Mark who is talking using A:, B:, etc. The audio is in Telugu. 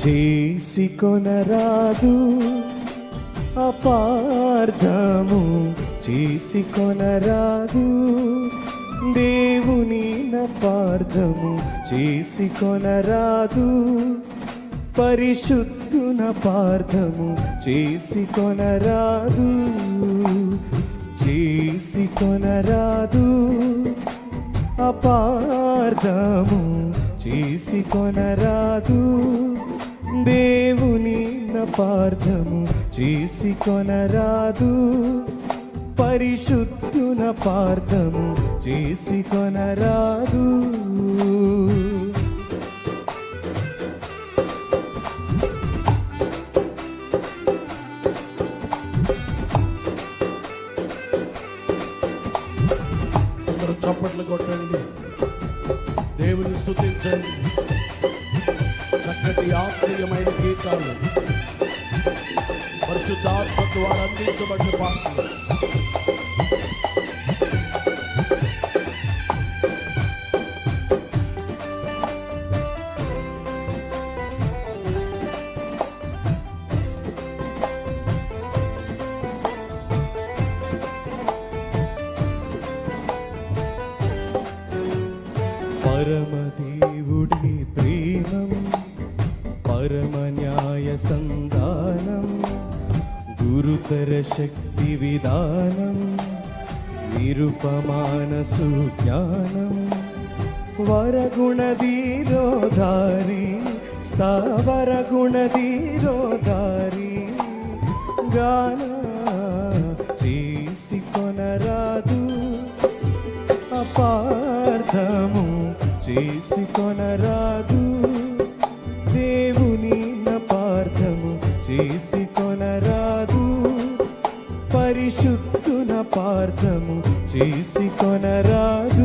A: చేసి కొనరాదు అపార్థము చేసి కొనరాదు దేవుని నపార్థము చేసి కొనరాదు పరిశుద్ధున పార్థము చేసి కొనరాదు చేసి కొనరాదు అపార్థము చేసి కొనరాదు దేవుని నపార్థము చేసి కొనరాదు. పరిశుద్ధున పార్థము చేసి కొనరాదు.
B: చప్పట్లు కొట్టండి. దేవుని స్థుతించండి చక్కటి ఆత్మీయమైన గీతాలు పరిశుద్ధాత్మ ద్వారా అందించబడిన పాటలు
A: పరమదేవుడి గురుతర శక్తి విధానం నిరుపమాన సుజ్ఞానం వరగుణధీరోధారి స్థావరగుణధీరోధారి గాన చేసి కొనరాదు అపార్థము చేసి కొనరాదు దేవుని నపార్థము చేసి పరిశుద్ధున పార్థము చేసి కొనరాదు